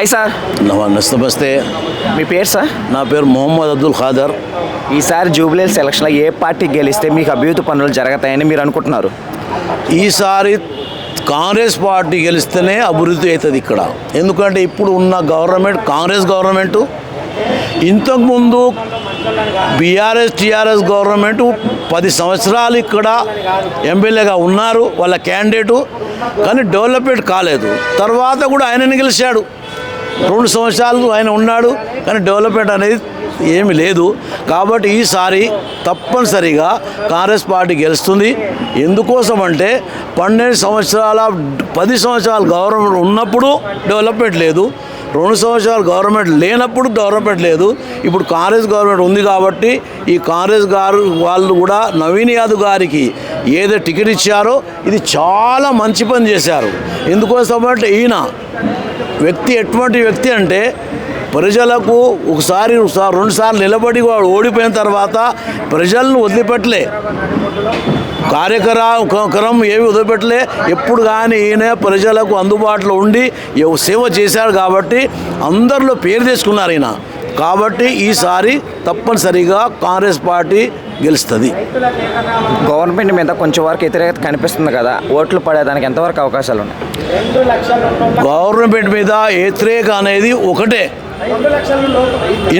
Hi sir. నమస్తే మీ పేరు sir? నా పేరు మొహమ్మద్ అబ్దుల్ ఖాదర్. ఈసారి జూబ్లీహిల్స్ ఎలక్షన్లో ఏ పార్టీ గెలిస్తే మీకు అభివృద్ధి పనులు జరుగుతాయని మీరు అనుకుంటున్నారు? ఈసారి కాంగ్రెస్ పార్టీ గెలిస్తేనే అభివృద్ధి అవుతుంది ఇక్కడ. ఎందుకంటే ఇప్పుడు ఉన్న గవర్నమెంట్ కాంగ్రెస్ గవర్నమెంటు ఇంతకుముందు బీఆర్ఎస్ టీఆర్ఎస్ గవర్నమెంట్ పది సంవత్సరాలు ఇక్కడ ఎమ్మెల్యేగా ఉన్నారు వాళ్ళ క్యాండిడేటు కానీ డెవలప్మెంట్ కాలేదు. తర్వాత కూడా ఆయనని గెలిచాడు. రెండు సంవత్సరాలు ఆయన ఉన్నాడు కానీ డెవలప్మెంట్ అనేది ఏమీ లేదు. కాబట్టి ఈసారి తప్పనిసరిగా కాంగ్రెస్ పార్టీ గెలుస్తుంది. ఎందుకోసం అంటే పన్నెండు సంవత్సరాల పది సంవత్సరాలు గవర్నమెంట్ ఉన్నప్పుడు డెవలప్మెంట్ లేదు. రెండు సంవత్సరాలు గవర్నమెంట్ లేనప్పుడు డెవలప్మెంట్ లేదు. ఇప్పుడు కాంగ్రెస్ గవర్నమెంట్ ఉంది కాబట్టి ఈ కాంగ్రెస్ గారు వాళ్ళు కూడా నవీన్ యాదవ్ గారికి ఏదో టికెట్ ఇచ్చారో ఇది చాలా మంచి పని చేశారు. ఎందుకోసం అంటే ఈయన వ్యక్తి ఎటువంటి వ్యక్తి అంటే ప్రజలకు ఒకసారి ఒకసారి రెండుసార్లు నిలబడి వాడు ఓడిపోయిన తర్వాత ప్రజలను వదిలిపెట్టలే. కార్యక్రమం ఏమి వదిలిపెట్టలే. ఎప్పుడు కానీ ఈయన ప్రజలకు అందుబాటులో ఉండి సేవ చేశారు కాబట్టి అందరిలో పేరు తెచ్చుకున్నారు ఈయన. కాబట్టి ఈసారి తప్పనిసరిగా కాంగ్రెస్ పార్టీ గెలుస్తుంది. గవర్నమెంట్ మీద కొంచెం వరకు వ్యతిరేకత కనిపిస్తుంది కదా ఓట్లు పడేదానికి ఎంతవరకు అవకాశాలు ఉన్నాయి? గవర్నమెంట్ మీద వ్యతిరేక అనేది ఒకటే.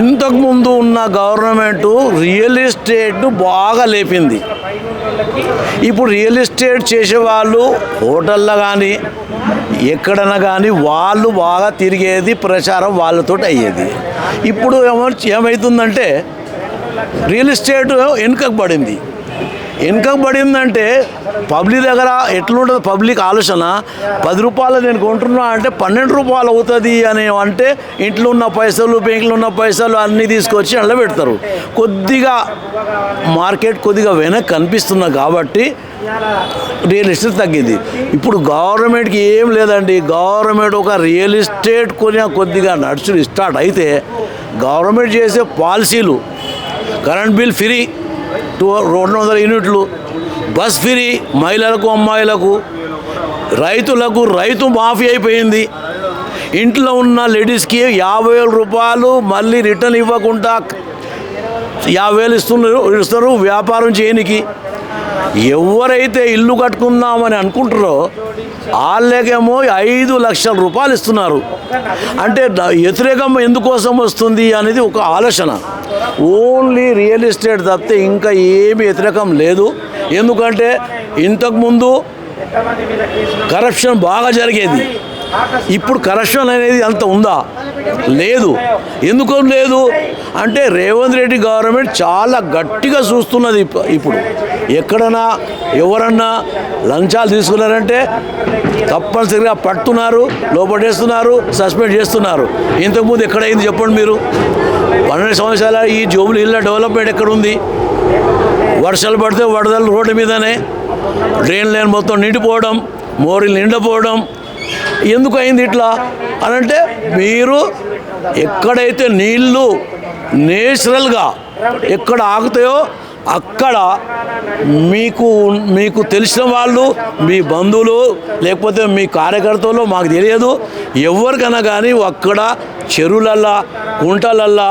ఇంతకుముందు ఉన్న గవర్నమెంట్ రియల్ ఎస్టేట్ బాగా లేపింది. ఇప్పుడు రియల్ ఎస్టేట్ చేసేవాళ్ళు హోటల్లో కానీ ఎక్కడన్నా కానీ వాళ్ళు బాగా తిరిగేది ప్రచారం వాళ్ళతో అయ్యేది. ఇప్పుడు ఏమో ఏమవుతుందంటే రియల్ ఎస్టేట్ వెనుకకు పడింది. వెనుకకు పడిందంటే పబ్లిక్ దగ్గర ఎట్లుంటుంది పబ్లిక్ ఆలోచన పది రూపాయలు నేను కొంటున్నా అంటే పన్నెండు రూపాయలు అవుతుంది అని అంటే ఇంట్లో ఉన్న పైసలు బ్యాంకులో ఉన్న పైసలు అన్నీ తీసుకొచ్చి అందులో పెడతారు. కొద్దిగా మార్కెట్ కొద్దిగా వెనక్కి కనిపిస్తున్నా కాబట్టి రియల్ ఎస్టేట్ తగ్గింది. ఇప్పుడు గవర్నమెంట్కి ఏం లేదండి. గవర్నమెంట్ ఒక రియల్ ఎస్టేట్ కొని కొద్దిగా నడుచుడు స్టార్ట్ అయితే గవర్నమెంట్ చేసే పాలసీలు కరెంట్ బిల్ ఫ్రీ టూ రెండు వందల యూనిట్లు. బస్ ఫ్రీ మహిళలకు అమ్మాయిలకు రైతులకు రైతు మాఫీ అయిపోయింది. ఇంట్లో ఉన్న లేడీస్కి యాభై వేల రూపాయలు మళ్ళీ రిటర్న్ ఇవ్వకుండా యాభై వేలు ఇస్తున్నారు ఇస్తారు వ్యాపారం చేయనికి. ఎవరైతే ఇల్లు కట్టుకుందామని అనుకుంటారో వాళ్ళకేమో ఐదు లక్షల రూపాయలు ఇస్తున్నారు. అంటే వ్యతిరేకం ఎందుకోసం వస్తుంది అనేది ఒక ఆలోచన. ఓన్లీ రియల్ ఎస్టేట్ తప్పితే ఇంకా ఏమి వ్యతిరేకం లేదు. ఎందుకంటే ఇంతకుముందు కరప్షన్ బాగా జరిగేది. ఇప్పుడు కరప్షన్ అనేది అంత ఉందా? లేదు. ఎందుకు లేదు? అంటే రేవంత్ రెడ్డి గవర్నమెంట్ చాలా గట్టిగా చూస్తున్నది ఇప్పుడు. ఎక్కడన్నా ఎవరన్నా లంచాలు తీసుకున్నారంటే తప్పనిసరిగా పట్టున్నారు లోపడేస్తున్నారు సస్పెండ్ చేస్తున్నారు. ఇంతకుముందు ఎక్కడైంది చెప్పండి మీరు? పన్నెండు సంవత్సరాల ఈ జోబులు ఇళ్ళ డెవలప్మెంట్ ఎక్కడుంది? వర్షాలు పడితే వడదలు రోడ్డు మీదనే డ్రైన్ లైన్ మొత్తం నిండిపోవడం మోరీలు నిండిపోవడం. ఎందుకు అయింది ఇట్లా? అని అంటే మీరు ఎక్కడైతే నీళ్ళు నేచురల్గా ఎక్కడ ఆగుతాయో అక్కడ మీకు మీకు తెలిసిన వాళ్ళు మీ బంధువులు లేకపోతే మీ కార్యకర్తలు మాకు తెలియదు. ఎవరికైనా కానీ అక్కడ చెరువులల్లా కుంటలల్లా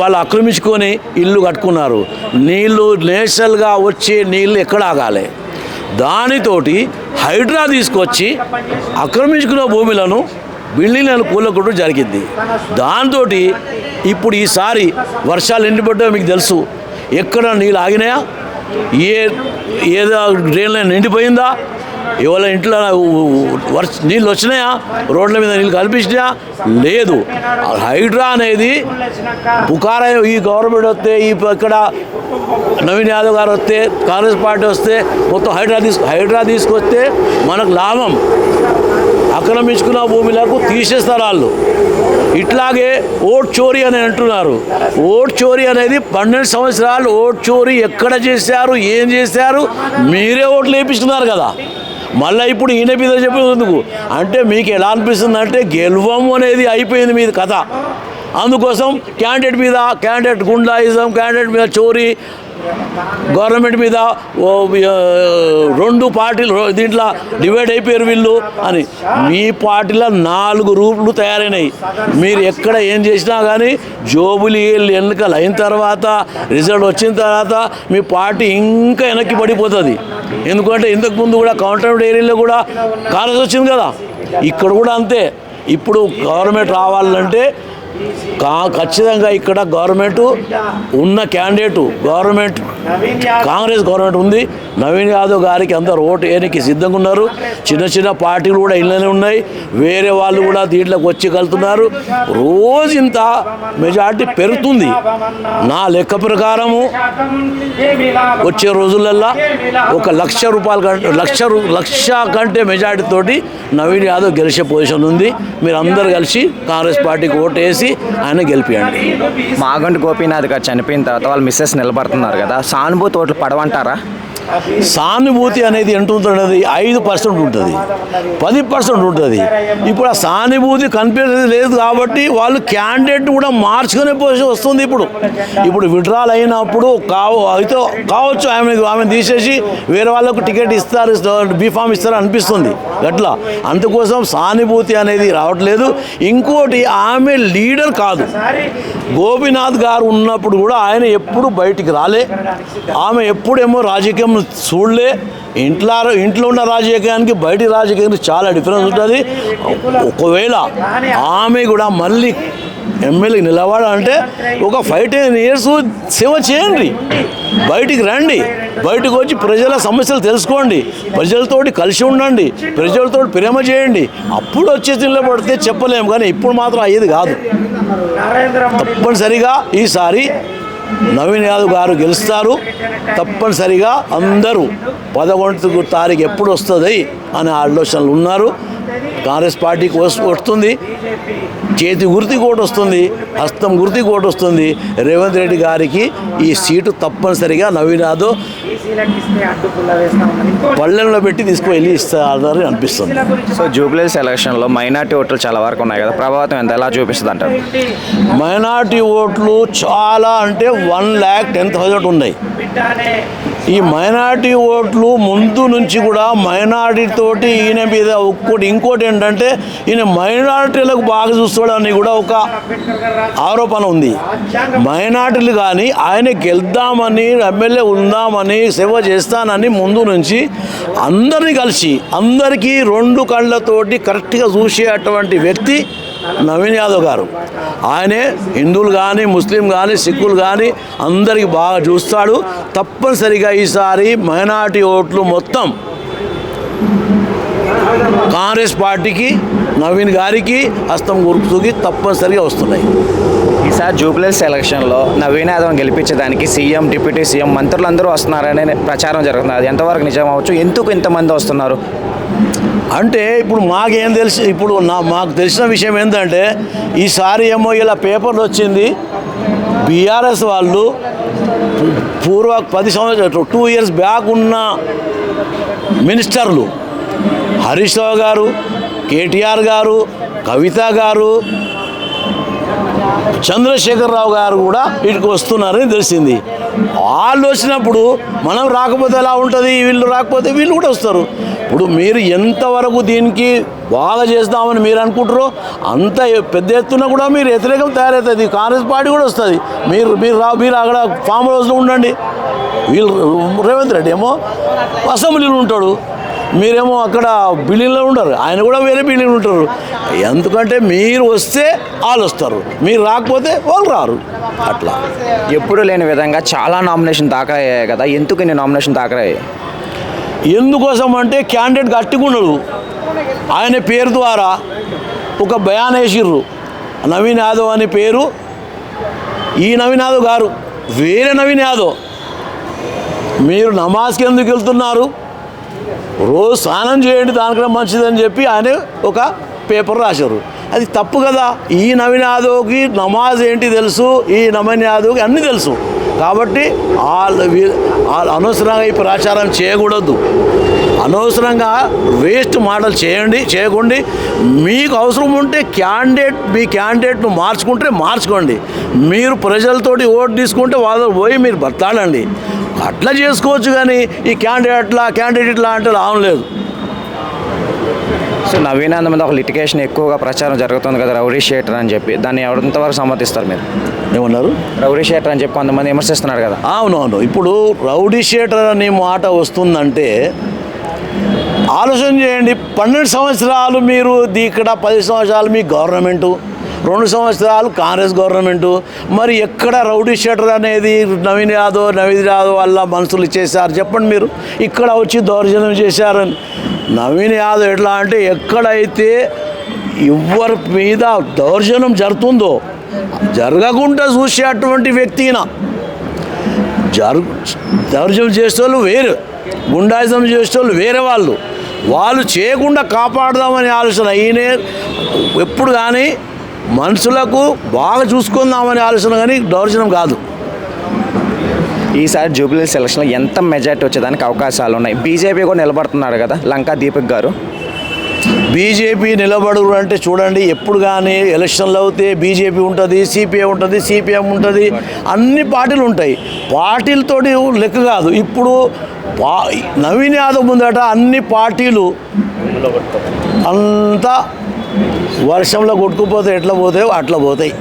వాళ్ళు ఆక్రమించుకొని ఇల్లు కట్టుకున్నారు. నీళ్ళు నేచురల్గా వచ్చే నీళ్ళు ఎక్కడ ఆగాలి? దానితోటి హైడ్రా తీసుకొచ్చి ఆక్రమించుకున్న భూములను బిల్డింగ్లను కూలకొట్టడం జరిగింది. దాంతో ఇప్పుడు ఈసారి వర్షాలు ఎండిపడ్డా మీకు తెలుసు. ఎక్కడ నీళ్ళు ఆగినాయా? ఏ ఏదో డ్రైన్ లైన్ నిండిపోయిందా? ఇవాళ ఇంట్లో వర్ష నీళ్ళు వచ్చినాయా? రోడ్ల మీద నీళ్ళు కల్పించినాయా లేదు. హైడ్రా అనేది పుకార ఈ గవర్నమెంట్ వస్తే ఈ ఇక్కడ నవీన్ యాదవ్ గారు వస్తే కాంగ్రెస్ పార్టీ వస్తే మొత్తం హైడ్రా తీసుకు హైడ్రా తీసుకొస్తే మనకు లాభం. ఆక్రమించుకున్న భూములకు తీసేస్తారు వాళ్ళు. ఇట్లాగే ఓట్ చోరీ అని అంటున్నారు. ఓట్ చోరీ అనేది పన్నెండు సంవత్సరాలు ఓట్ చోరీ ఎక్కడ చేశారు ఏం చేశారు మీరే ఓట్లు వేయించుకున్నారు కదా. మళ్ళీ ఇప్పుడు ఈయన మీద చెప్పేందుకు అంటే మీకు ఎలా అనిపిస్తుంది అంటే గెలవము అనేది అయిపోయింది మీది కథ. అందుకోసం క్యాండిడేట్ మీద క్యాండిడేట్ గుండాయిజం క్యాండిడేట్ మీద చోరీ గవర్నమెంట్ మీద ఓ రెండు పార్టీలు దీంట్లో డివైడ్ అయిపోయారు వీళ్ళు అని. మీ పార్టీలో నాలుగు రూపులు తయారైనాయి. మీరు ఎక్కడ ఏం చేసినా కానీ జోబులు ఎన్నికలు అయిన తర్వాత రిజల్ట్ వచ్చిన తర్వాత మీ పార్టీ ఇంకా వెనక్కి పడిపోతుంది. ఎందుకంటే ఇంతకుముందు కూడా కౌంటర్ ఏరియాలో కూడా కాలేజ్ వచ్చింది కదా. ఇక్కడ కూడా అంతే. ఇప్పుడు గవర్నమెంట్ రావాలంటే కా ఖచ్చితంగా ఇక్కడ గవర్నమెంట్ ఉన్న క్యాండిడేట్ గవర్నమెంట్ కాంగ్రెస్ గవర్నమెంట్ ఉంది. నవీన్ యాదవ్ గారికి అందరు ఓటు వేయడానికి సిద్ధంగా ఉన్నారు. చిన్న చిన్న పార్టీలు కూడా ఇళ్ళనే ఉన్నాయి. వేరే వాళ్ళు కూడా దీంట్లోకి వచ్చి కలుతున్నారు. రోజు ఇంత మెజార్టీ పెరుగుతుంది. నా లెక్క ప్రకారము వచ్చే రోజులల్లో ఒక లక్ష రూపాయల కంటే లక్ష లక్ష కంటే మెజార్టీతోటి నవీన్ యాదవ్ గెలిచే పొజిషన్ ఉంది. మీరు అందరు కలిసి కాంగ్రెస్ పార్టీకి ఓటు వేసి ఆయన గెలిపియండి. మాగంటి గోపీనాథ్ గారు చనిపోయిన తర్వాత వాళ్ళ మిస్సెస్ నిలబడుతున్నారు కదా. సానుభూతి ఓట్లు పడవంటారా? సానుభూతి అనేది ఎంత ఉంటుంది ఐదు పర్సెంట్ ఉంటుంది. పది పర్సెంట్ ఉంటుంది. ఇప్పుడు ఆ సానుభూతి కనిపించేది లేదు కాబట్టి వాళ్ళు క్యాండిడేట్ కూడా మార్చుకునే పొజిషన్ వస్తుంది ఇప్పుడు. ఇప్పుడు విడ్రాల్ అయినప్పుడు కావు అయితే కావచ్చు ఆమె ఆమె తీసేసి వేరే వాళ్ళకు టికెట్ ఇస్తారు బీఫామ్ ఇస్తారు అనిపిస్తుంది. అట్లా అందుకోసం సానుభూతి అనేది రావట్లేదు. ఇంకోటి ఆమె లీడర్ కాదు. గోపీనాథ్ గారు ఉన్నప్పుడు కూడా ఆయన ఎప్పుడు బయటికి రాలే. ఆమె ఎప్పుడేమో రాజకీయం చూడలే. ఇంట్లో ఇంట్లో ఉన్న రాజకీయానికి బయటి రాజకీయానికి చాలా డిఫరెన్స్ ఉంటుంది. ఒకవేళ ఆమె కూడా మళ్ళీ ఎమ్మెల్యే నిలబడాలంటే ఒక ఫైవ్ టెన్ ఇయర్స్ సేవ చేయండి. బయటికి రండి. బయటకు వచ్చి ప్రజల సమస్యలు తెలుసుకోండి. ప్రజలతోటి కలిసి ఉండండి. ప్రజలతో ప్రేమ చేయండి. అప్పుడు వచ్చేసి నిలబడితే చెప్పలేము. కానీ ఇప్పుడు మాత్రం అయ్యేది కాదు. తప్పనిసరిగా ఈసారి నవీన్ యాదవ్ గారు గెలుస్తారు. తప్పనిసరిగా అందరూ పదకొండు తారీఖు ఎప్పుడు వస్తుంది అనే ఆలోచనలు ఉన్నారు. కాంగ్రెస్ పార్టీకి వస్తుంది. చేతి గుర్తి కోటి వస్తుంది హస్తం గుర్తి కోటి వస్తుంది. రేవంత్ రెడ్డి గారికి ఈ సీటు తప్పనిసరిగా నవీన్ యాదవ్ పల్లెల్లో పెట్టి తీసుకువెళ్ళి ఇస్తారని అనిపిస్తుంది. సో జూబ్లీస్ ఎలక్షన్లో మైనార్టీ ఓట్లు చాలా వరకు ఉన్నాయి కదా ప్రభావితం ఎంత? ఎలా చూపిస్తుంది అంటారు మైనార్టీ ఓట్లు చాలా అంటే వన్ ల్యాక్ టెన్ థౌజండ్ ఉన్నాయి. ఈ మైనార్టీ ఓట్లు ముందు నుంచి కూడా మైనార్టీ తోటి ఈయన మీద ఒక్కటి ఇంకోటి ఏంటంటే ఈయన మైనార్టీలకు బాగా చూస్తాడని కూడా ఒక ఆరోపణ ఉంది. మైనార్టీలు కానీ ఆయన గెలుద్దామని ఎమ్మెల్యే ఉందామని సేవ చేస్తానని ముందు నుంచి అందరినీ కలిసి అందరికీ రెండు కళ్ళతోటి కరెక్ట్గా చూసేటువంటి వ్యక్తి నవీన్ యాదవ్ గారు. ఆయనే హిందువులు కానీ ముస్లిం కానీ సిక్కులు కానీ అందరికి బాగా చూస్తాడు. తప్పనిసరిగా ఈసారి మైనార్టీ ఓట్లు మొత్తం కాంగ్రెస్ పార్టీకి నవీన్ గారికి హస్తం గుర్తుకి తప్పనిసరిగా వస్తున్నాయి. ఈసారి జూబ్లెస్ ఎలక్షన్లో నవీన్ యాదవ్ గెలిపించడానికి సీఎం డిప్యూటీ సీఎం మంత్రులందరూ వస్తున్నారనే ప్రచారం జరుగుతుంది. అది ఎంతవరకు నిజం అవ్వచ్చు? ఎందుకు ఇంతమంది వస్తున్నారు? అంటే ఇప్పుడు మాకేం తెలిసి ఇప్పుడు నా మాకు తెలిసిన విషయం ఏంటంటే ఈసారి ఏమో ఇలా పేపర్లు వచ్చింది. బీఆర్ఎస్ వాళ్ళు పూర్వ పది సంవత్సరాలు టూ ఇయర్స్ బ్యాక్ ఉన్న మినిస్టర్లు హరీష్ రావు గారు కేటీఆర్ గారు కవిత గారు చంద్రశేఖరరావు గారు కూడా వీటికి వస్తున్నారని తెలిసింది. వాళ్ళు వచ్చినప్పుడు మనం రాకపోతే ఎలా ఉంటుంది? వీళ్ళు రాకపోతే వీళ్ళు కూడా వస్తారు. ఇప్పుడు మీరు ఎంతవరకు దీనికి బాగా చేస్తామని మీరు అనుకుంటారో అంత పెద్ద ఎత్తున కూడా మీరు వ్యతిరేకం తయారవుతుంది. కాంగ్రెస్ పార్టీ కూడా వస్తుంది. మీరు మీరు రా మీరు అక్కడ ఫామ్ హౌస్లో ఉండండి. వీళ్ళు రేవంత్ రెడ్డి ఏమో అసెంబ్లీలో ఉంటాడు. మీరేమో అక్కడ బిల్డింగ్లో ఉండరు ఆయన కూడా వేరే బిల్డింగ్ ఉంటారు. ఎందుకంటే మీరు వస్తే వాళ్ళు వస్తారు. మీరు రాకపోతే వాళ్ళు రారు. అట్లా. ఎప్పుడు లేని విధంగా చాలా నామినేషన్ దాఖలు అయ్యాయి కదా. ఎందుకు ఇన్ని నామినేషన్ దాఖలు అయ్యాయి ఎందుకోసం అంటే క్యాండిడేట్ గట్టిగా ఉండడు. ఆయన పేరు ద్వారా ఒక బయాన్ వేసిర్రు. నవీన్ యాదవ్ అనే పేరు. ఈ నవీన్ యాదవ్ గారు. వేరే నవీన్ యాదవ్. మీరు నమాజ్కి ఎందుకు వెళ్తున్నారు? రోజు స్నానం చేయండి దానికన్నా మంచిదని చెప్పి ఆయన ఒక పేపర్ రాశారు. అది తప్పు కదా. ఈ నవీన్ యాదవ్కి నమాజ్ ఏంటి తెలుసు ఈ నవీన్ యాదవ్కి అన్నీ తెలుసు. కాబట్టి వాళ్ళు వాళ్ళు అనవసరంగా ఈ ప్రచారం చేయకూడదు. అనవసరంగా వేస్ట్ మాటలు చేయండి చేయకండి. మీకు అవసరం ఉంటే క్యాండిడేట్ మీ క్యాండిడేట్ను మార్చుకుంటే మార్చుకోండి. మీరు ప్రజలతోటి ఓటు తీసుకుంటే వాళ్ళ పోయి మీరు బతాడండి అట్లా చేసుకోవచ్చు కానీ ఈ క్యాండిడేట్లా క్యాండిడేట్లా అంటే లాభం లేదు. సో నవీనాథ్ మీద ఒక లిటిగేషన్ ఎక్కువగా ప్రచారం జరుగుతుంది కదా రౌడీ షేటర్ అని చెప్పి. దాన్ని ఎంతవరకు సమ్మతిస్తారు మీరు? ఏమన్నారు? రౌడీ షేటర్ అని చెప్పి కొంతమంది విమర్శిస్తున్నారు కదా. అవునవును. ఇప్పుడు రౌడీ షీటర్ అనే మాట వస్తుందంటే ఆలోచన చేయండి. పన్నెండు సంవత్సరాలు మీరు ఇక్కడ పది సంవత్సరాలు మీ గవర్నమెంటు రెండు సంవత్సరాలు కాంగ్రెస్ గవర్నమెంటు. మరి ఎక్కడ రౌడీ షటర్ అనేది నవీన్ యాదవ్ నవీన్ యాదవ్ వల్ల మనుషులు చేశారు చెప్పండి మీరు. ఇక్కడ వచ్చి దౌర్జన్యం చేశారని. నవీన్ యాదవ్ ఎట్లా అంటే ఎక్కడైతే ఎవరి మీద దౌర్జన్యం జరుగుతుందో జరగకుండా చూసే అటువంటి వ్యక్తిన జరు దౌర్జన్యం చేసేవాళ్ళు వేరు. గుండాయిజం చేసేవాళ్ళు వేరే వాళ్ళు. వాళ్ళు చేయకుండా కాపాడదామనే ఆలోచన. ఈయనే ఎప్పుడు కానీ మనుషులకు బాగా చూసుకుందామనే ఆలోచన కానీ దౌర్జన్యం కాదు. ఈసారి జూబ్లీ సెలక్షన్లో ఎంత మెజార్టీ వచ్చేదానికి అవకాశాలు ఉన్నాయి? బీజేపీ కూడా నిలబడుతున్నాడు కదా లంకా దీపక్ గారు. బీజేపీ నిలబడు అంటే చూడండి ఎప్పుడు కానీ ఎలక్షన్లు అవుతే బీజేపీ ఉంటుంది సిపిఐ ఉంటుంది సిపిఎం ఉంటుంది అన్ని పార్టీలు ఉంటాయి. పార్టీలతోటి లెక్క కాదు. ఇప్పుడు పా నవీన్ యాదవ్ ముందట అన్ని పార్టీలు అంతా వర్షంలో కొట్టుకుపోతే ఎట్లా పోతాయో అట్లా పోతాయి.